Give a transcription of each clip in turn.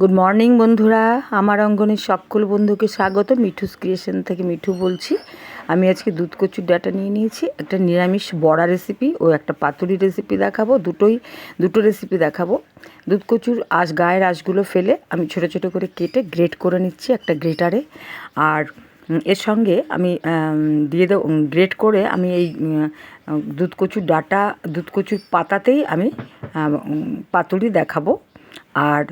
Good morning বন্ধুরা। আমার অঙ্গনের সকল বন্ধুকে স্বাগত। মিঠুস ক্রিয়েশন থেকে মিঠু বলছি। আমি আজকে দুধ কচুর ডাটা নিয়ে নিয়েছি, একটা নিরামিষ বড়া রেসিপি ও একটা পাতুরি রেসিপি দেখাবো। দুটোই, দুটো রেসিপি দেখাবো। দুধ কচুর আঁশ, গায়ের আঁশগুলো ফেলে আমি ছোট ছোট করে কেটে গ্রেট করে নিচ্ছি একটা গ্রেটারে আর এর সঙ্গে আমি দিয়ে দেবো গ্রেট করে আমি এই দুধ কচুর ডাটা, দুধ কচুর পাতাতেই আমি পাতুরি দেখাবো। আর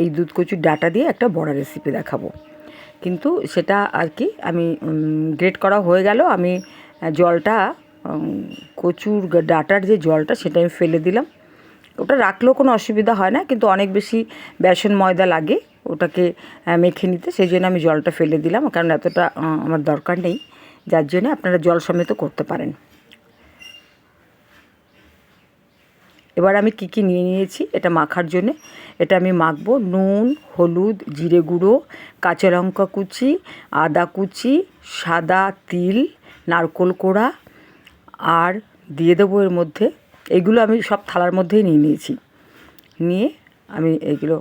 এই দুধ কচুর ডাটা দিয়ে একটা বড়া রেসিপি দেখাবো। কিন্তু সেটা আর কি আমি গ্রেট করা হয়ে গেল। আমি জলটা কচুর ডাটার যে জলটা সেটা আমি ফেলে দিলাম। ওটা রাখলেও কোনো অসুবিধা হয় না, কিন্তু অনেক বেশি বেসন ময়দা লাগে ওটাকে মেখে নিতে। সেই জন্য আমি জলটা ফেলে দিলাম, কারণ এতটা আমার দরকার নেই। যার জন্য আপনারা জল সমেত করতে পারেন। এবার আমি কি কি নিয়ে নিয়েছি এটা মাখার জন্য। এটা আমি মাখবো নুন, হলুদ, জিরে গুঁড়ো, কাঁচা লঙ্কা কুচি, আদা কুচি, সাদা তিল, নারকোল কোড়া আর দিয়ে দেবো এর মধ্যে। এগুলো আমি সব থালার মধ্যেই নিয়ে নিয়েছি। নিয়ে আমি এগুলো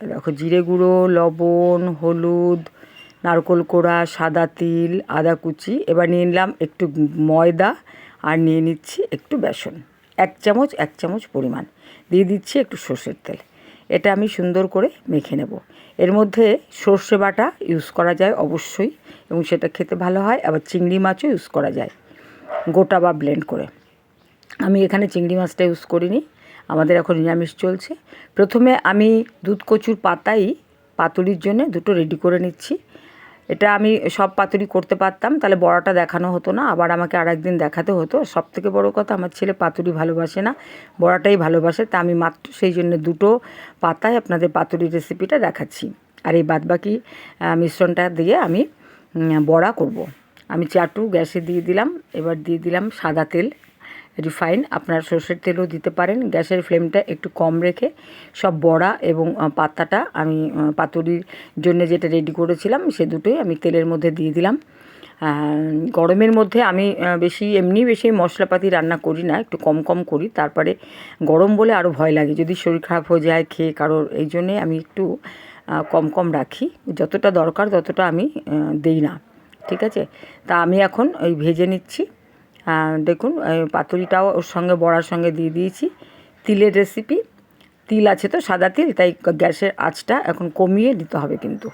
দেখো জিরে গুঁড়ো, লবণ, হলুদ, নারকোল কোড়া, সাদা তিল, আদা কুচি। এবার নিয়ে নিলাম একটু ময়দা আর নিয়ে নিচ্ছি একটু বেসন। এক চামচ এক চামচ পরিমাণ। দিয়ে দিচ্ছি একটু সর্ষের তেল। এটা আমি সুন্দর করে মেখে নেব। এর মধ্যে সর্ষে বাটা ইউজ করা যায় অবশ্যই এবং সেটা খেতে ভালো হয়। আবার চিংড়ি মাছও ইউজ করা যায় গোটা বা ব্লেন্ড করে। আমি এখানে চিংড়ি মাছটা ইউজ করিনি। আমাদের এখন নিরামিষ চলছে। প্রথমে আমি দুধ কচুর পাতাই পাতুরির জন্য দুটো রেডি করে নিচ্ছি। এটা আমি সব পাতুরি করতে পারতাম, তাহলে বড়াটা দেখানো হতো না, আবার আমাকে আর একদিন দেখাতে হতো। সব থেকে বড়ো কথা, আমার ছেলে পাতুরি ভালোবাসে না, বড়াটাই ভালোবাসে, তা আমি মাত্র সেই জন্য দুটো পাতায় আপনাদের পাতুরি রেসিপিটা দেখাচ্ছি। আর এই বাদবাকি মিশ্রণটা দিয়ে আমি বড়া করব। আমি চাটু গ্যাসে দিয়ে দিলাম, এবার দিয়ে দিলাম সাদা তেল। রিফাইন, আপনার সর্ষের তেলও দিতে পারেন। গ্যাসের ফ্লেমটা একটু কম রেখে সব বড়া এবং পাতাটা আমি পাতুরির জন্য যেটা রেডি করেছিলাম, সে দুটোই আমি তেলের মধ্যে দিয়ে দিলাম। গরমের মধ্যে আমি বেশি, এমনি বেশি মশলাপাতি রান্না করি না, একটু কম কম করি। তারপরে গরম বলে আরও ভয় লাগে। যদি শরীর খারাপ হয়ে যায়, খেয়ে কারোর, এই জন্যে আমি একটু কম কম রাখি। যতটা দরকার ততটা আমি দেই না। ঠিক আছে? তা আমি এখন ওই ভেজে নিচ্ছি। দেখুন পাতুরিটাও ওর সঙ্গে, বড়ার সঙ্গে দিয়ে দিয়েছি। তিলের রেসিপি তিল আছে তো, সাদা তিল, তাই গ্যাসের আঁচটা এখন কমিয়ে দিতে হবে কিন্তু।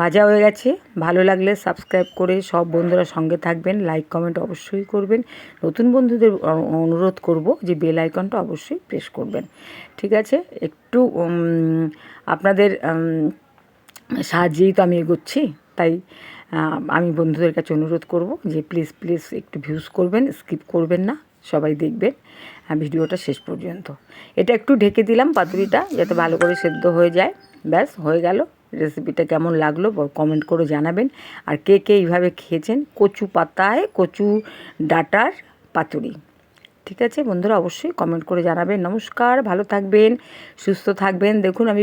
ভাজা হয়ে গেছে। ভালো লাগলে সাবস্ক্রাইব করে সব বন্ধুরা সঙ্গে থাকবেন। লাইক কমেন্ট অবশ্যই করবেন। নতুন বন্ধুদের অনুরোধ করব যে বেল আইকনটা অবশ্যই প্রেস করবেন। ঠিক আছে? একটু আপনাদের সাহায্যেই তো আমি এগোচ্ছি, তাই আমি বন্ধুদের কাছে অনুরোধ করব যে প্লিজ প্লিজ একটু ভিউজ করবেন স্কিপ করবেন না, সবাই দেখবেন ভিডিওটা শেষ পর্যন্ত। এটা একটু ঢেকে দিলাম পাতুরিটা যাতে ভালো করে সেদ্ধ হয়ে যায়। ব্যাস, হয়ে গেল। রেসিপিটা কেমন লাগল কমেন্ট করে জানাবেন। আর কে কে এইভাবে খেয়েছেন, কচু পাতায় কচু ডাটার পাতুরি, ঠিক আছে? বন্ধুরা অবশ্যই কমেন্ট করে জানাবেন। নমস্কার, ভালো থাকবেন, সুস্থ থাকবেন। দেখুন, আমি